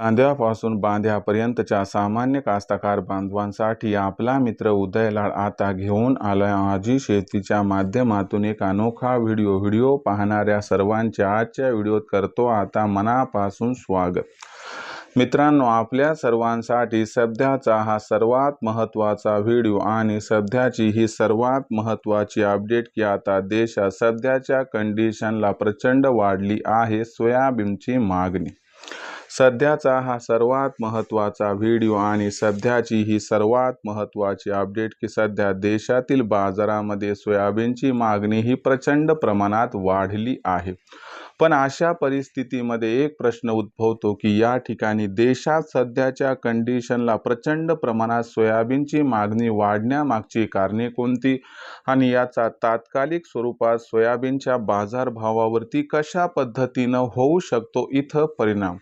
कांद्यापासून बांध्यापर्यंतच्या सामान्य कास्तकार बांधवांसाठी आपला मित्र उदयलाड आता घेऊन आलाय. आजी शेतीच्या माध्यमातून एक अनोखा व्हिडिओ व्हिडिओ पाहणाऱ्या सर्वांच्या आजच्या व्हिडिओत करतो आता मनापासून स्वागत. मित्रांनो आपल्या सर्वांसाठी सध्याचा हा सर्वात महत्त्वाचा व्हिडिओ आणि सध्याची ही सर्वात महत्त्वाची अपडेट की आता देशात सध्याच्या कंडिशनला प्रचंड वाढली आहे सोयाबीनची मागणी. सध्याचा हा सर्वात महत्त्वाचा व्हिडिओ आणि सध्याची ही सर्वात महत्त्वाची अपडेट की सध्या देशातील बाजारामध्ये सोयाबीनची मागणी ही प्रचंड प्रमाणात वाढली आहे. पण अशा परिस्थितीमध्ये एक प्रश्न उद्भवतो की या ठिकाणी देशात सध्याच्या कंडिशनला प्रचंड प्रमाणात सोयाबीनची मागणी वाढण्यामागची कारणे कोणती? आणि याचा तात्कालिक स्वरूपात सोयाबीनच्या बाजारभावावरती कशा पद्धतीनं होऊ शकतो इथं परिणाम?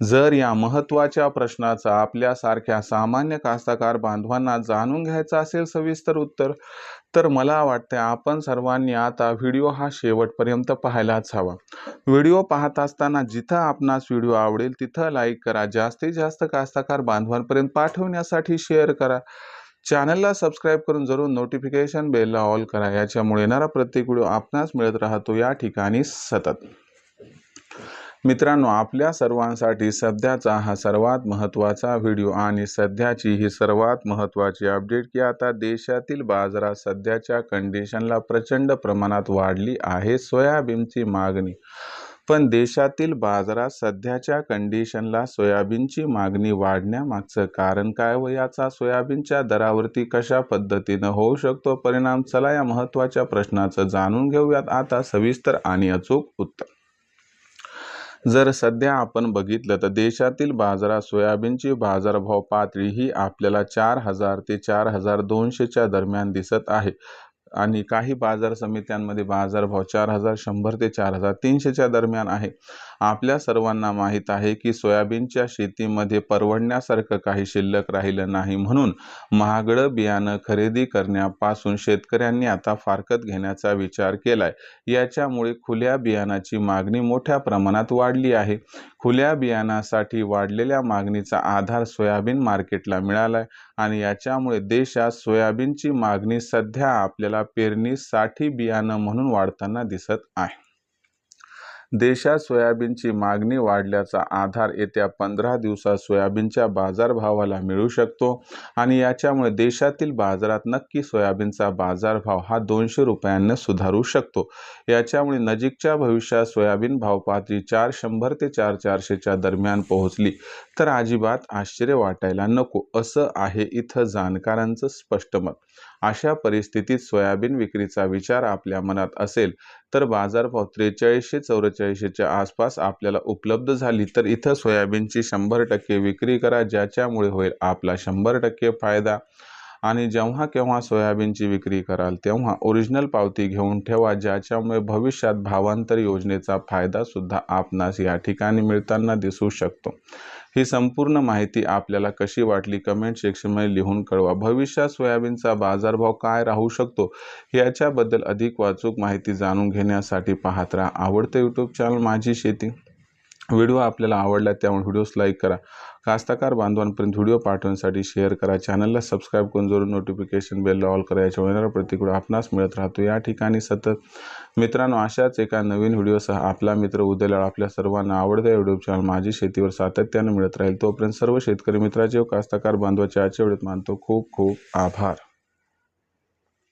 जर या महत्त्वाच्या प्रश्नाचा आपल्यासारख्या सामान्य कास्तकार बांधवांना जाणून घ्यायचं असेल सविस्तर उत्तर तर मला वाटते आपण सर्वांनी आता व्हिडिओ हा शेवटपर्यंत पाहायलाच हवा. व्हिडिओ पाहत असताना जिथं आपणास व्हिडिओ आवडेल तिथं लाईक करा जास्तीत जास्त कास्तकार बांधवांपर्यंत पाठवण्यासाठी शेअर करा. चॅनलला सबस्क्राईब करून जरूर नोटिफिकेशन बेलला ऑल करा याच्यामुळे येणारा प्रत्येक व्हिडिओ आपणास मिळत राहतो या ठिकाणी सतत. मित्रांनो आपल्या सर्वांसाठी सध्याचा हा सर्वात महत्त्वाचा व्हिडिओ आणि सध्याची ही सर्वात महत्त्वाची अपडेट की आता देशातील बाजारात सध्याच्या कंडिशनला प्रचंड प्रमाणात वाढली आहे सोयाबीनची मागणी. पण देशातील बाजारात सध्याच्या कंडिशनला सोयाबीनची मागणी वाढण्यामागचं कारण काय व याचा सोयाबीनच्या दरावरती कशा पद्धतीनं होऊ शकतो? परिणाम? चला या महत्त्वाच्या प्रश्नाचं जाणून घेऊयात. आता सविस्तर आणि अचूक उत्तर. जर सध्या आपण बघितलं तर देशातील बाजारात सोयाबीनची बाजारभाव पातळी ही आपल्याला चार हजार ते चार हजार दोनशेच्या दरम्यान दिसत आहे. आणि काही बाजार समित्यांमध्ये बाजारभाव चार हजार शंभर ते चार हजार तीनशेच्या दरम्यान आहे. आपल्या सर्वांना माहीत आहे की सोयाबीनच्या शेतीमध्ये परवडण्यासारखं काही शिल्लक राहिलं नाही म्हणून महागडं बियाणं खरेदी करण्यापासून शेतकऱ्यांनी आता फारकत घेण्याचा विचार केलाय. याच्यामुळे खुल्या बियाणाची मागणी मोठ्या प्रमाणात वाढली आहे. खुल्या बियाणासाठी वाढलेल्या मागणीचा आधार सोयाबीन मार्केटला मिळालाय आणि याच्यामुळे देशात सोयाबीनची मागणी सध्या आपल्याला पेरणीसाठी बियाणं म्हणून वाढताना दिसत आहे. देशात सोयाबीनची मागणी वाढल्याचा आधार येत्या पंधरा दिवसात सोयाबीनच्या बाजारभावाला मिळू शकतो आणि याच्यामुळे देशातील बाजारात नक्की सोयाबीनचा बाजारभाव हा दोनशे रुपयांना सुधारू शकतो. याच्यामुळे नजीकच्या भविष्यात सोयाबीन भाव पातळी चार शंभर ते चार चारशेच्या दरम्यान पोहोचली. तर अजिबात आश्चर्य वाटायला नको असं आहे इथं जाणकारांचं स्पष्ट मत. अशा परिस्थितीत सोयाबीन विक्रीचा विचार आपल्या मनात असेल तर बाजारभाव त्रेचाळीसशे चौवेचाळीसशेच्या आसपास आपल्याला उपलब्ध झाली तर इथं सोयाबीनची शंभर टक्के विक्री करा ज्याच्यामुळे होईल आपला शंभर टक्के फायदा. आणि जेव्हा केव्हा सोयाबीनची विक्री कराल तेव्हा ओरिजिनल पावती घेऊन ठेवा ज्याच्यामुळे भविष्यात भावांतर योजनेचा फायदा सुद्धा आपणास या ठिकाणी मिळताना दिसू शकतो. ही संपूर्ण माहिती आपल्याला कशी वाटली कमेंट सेक्शनमध्ये लिहून कळवा. भविष्यात सोयाबीनचा बाजारभाव काय राहू शकतो याच्याबद्दल अधिक वाचूक माहिती जाणून घेण्यासाठी पाहत राहा. आवडतं यूट्यूब चॅनल माझी शेती. व्हिडिओ आपल्याला आवडला त्यामुळे व्हिडिओस लाईक करा. कास्तकार बांधवांपर्यंत व्हिडिओ पाठवण्यासाठी शेअर करा. चॅनलला सबस्क्राईब करून जरूर नोटिफिकेशन बेलला ऑल करा. याच्या येणारा प्रतिकूळ आपणास मिळत राहतो. या ठिकाणी सतत मित्रांनो अशाच एका नवीन व्हिडिओसह आपला मित्र उद्याला आपल्या सर्वांना आवडत्या यूट्यूब चॅनल माझी शेतीवर सातत्यानं मिळत राहील. तोपर्यंत सर्व शेतकरी मित्राचे व कास्तकार बांधवाचे आजच्या वेळेत मानतो. खूप खूप आभार.